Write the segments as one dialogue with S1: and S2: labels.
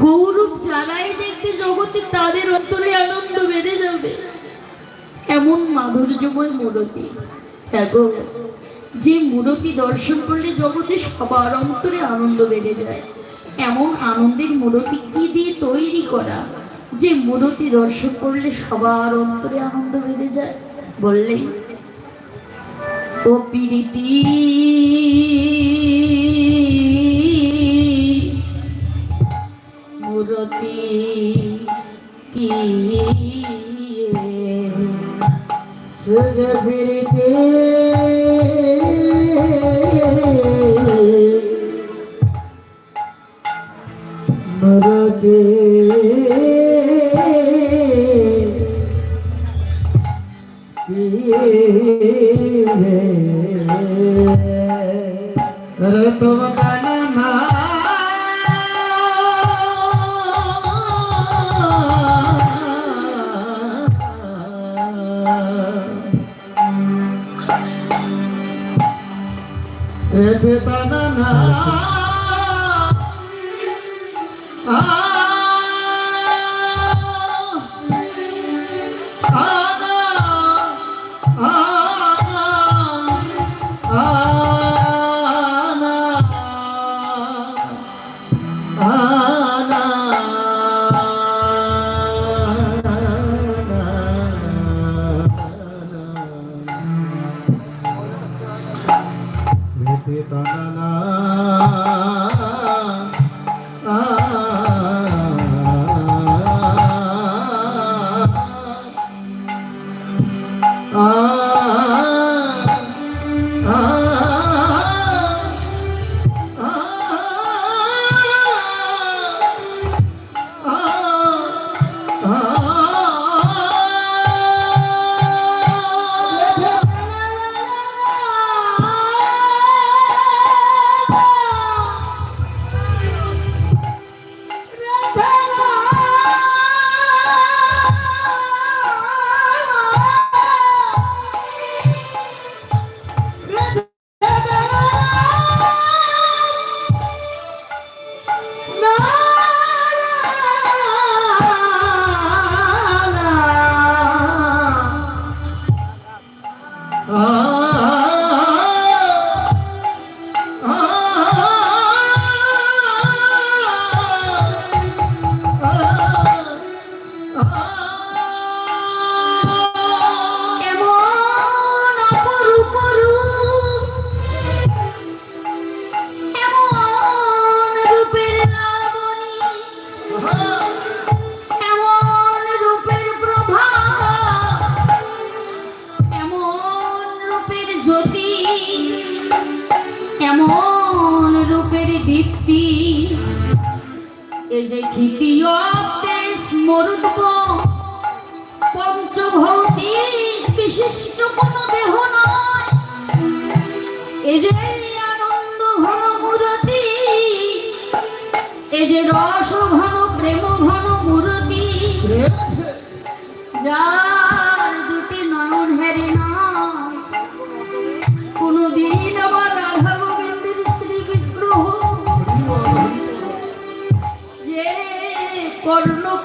S1: গৌরব যারাই দেখবে জগতে তাদের অন্তরে আনন্দ বেড়ে যাবে। এমন মাধুর্যময় মূরতি। দেখো যে মূরতি দর্শন করলে জগতে সবার অন্তরে আনন্দ বেড়ে যায়। এমন আনন্দের মূরতি কি দিয়ে তৈরি করা? যে মূরতি দর্শন করলে সবার অন্তরে আনন্দ বেড়ে যায়। বললেই, ও পিরিতি
S2: রে তুম কানা রে তানা না
S1: এমন এমন রূপের দীপ্তি এই যে ক্ষিতীয় দেশ মরুদ্ব পঞ্চভৌতিক বিশিষ্ট কোন দেহ নয়। এ যে আনন্দ ঘন মূরতি এ যে রস ঘন প্রেম ঘন মূরতি যার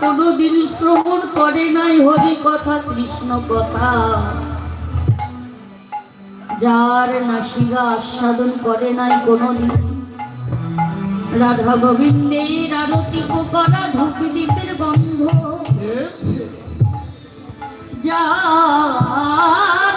S1: কোনদিন শ্রবণ করে নাই হরি কথা কৃষ্ণ কথা। যার নাসিকা আস্বাদন করে নাই কোনদিন। রাধা গোবিন্দের আরতি করা ধূপ দীপের গন্ধ। যার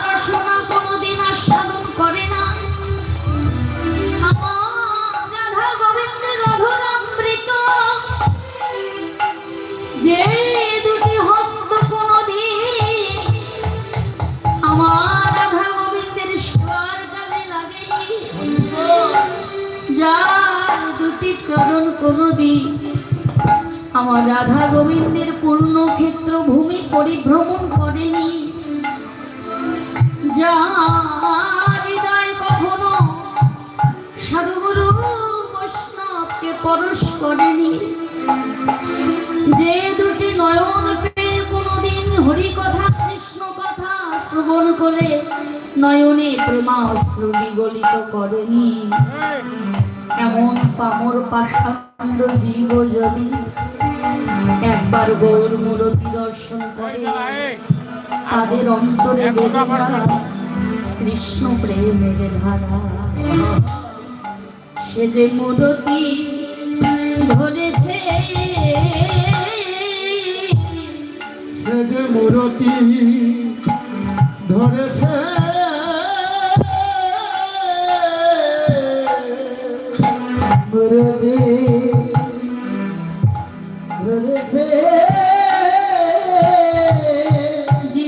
S1: যার দুটি চরণ কোনদিন আমার রাধা গোবিন্দের পূর্ণ ক্ষেত্র ভূমি পরিভ্রমণ করেনি। যার হৃদয় কখনো সাধুগুরু বৈষ্ণবকে পরশ করেনি। যে দুটি নয়ন পেয়ে কোনোদিন হরি কথা কৃষ্ণ কথা শ্রবণ করে নয়নে প্রেমা বিগলিত করেনি। এমন পামর পাষাণ্ড জীব যদি একবার গৌর মূরতি দর্শন করে তাদের অন্তরে কৃষ্ণ প্রেমের ধারা সে যে মূরতি ধরেছে
S2: সে যে মূরতি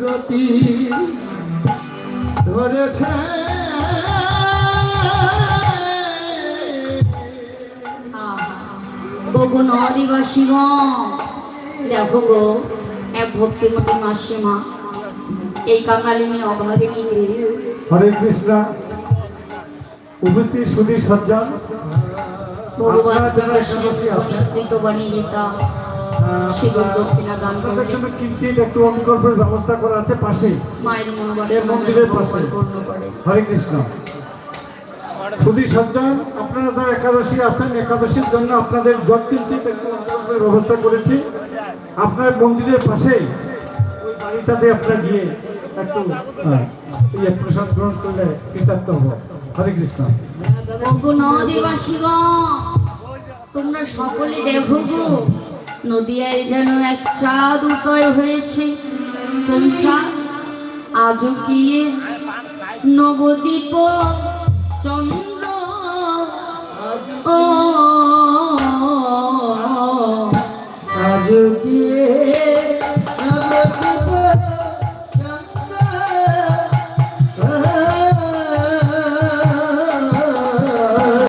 S2: মূরতি ধরেছে।
S1: গগন আদিবাসীগণ দেখো গো এক ভক্তিমতী মাসিমা এই কাঙালিনী অভাগিনী
S3: হরে কৃষ্ণ উপস্থিত সুধী সজ্জন।
S1: ভগবান
S3: একাদশী আছেন,
S1: নিশ্চিত বাণী গীতা। দক্ষিণা দান
S3: কিঞ্চিত একটু অনুকল্পের ব্যবস্থা করা আছে পাশে।
S1: মায়ের মনোবাসনা
S3: মন্দিরের পাশে। হরে কৃষ্ণ। সুধী সজ্জন আপনারা যারা একাদশী আছেন একাদশীর জন্য আপনাদের জট কিঞ্চিত একটু অনুকল্পের ব্যবস্থা করেছি। আপনার মন্দিরের পাশে ওই বাড়িটাতে আপনারা গিয়ে একটু ইয়ে প্রসাদ গ্রহণ করলে কৃতার্থ হব। হরে কৃষ্ণ।
S1: তোমরা সকলে দেখো গো নদিয়ায় যেন এক চাঁদ উদয় হয়েছে। কোন চাঁদ আজও গিয়ে নবদ্বীপ? চন্দ্র, ও
S2: আজ দিয়ে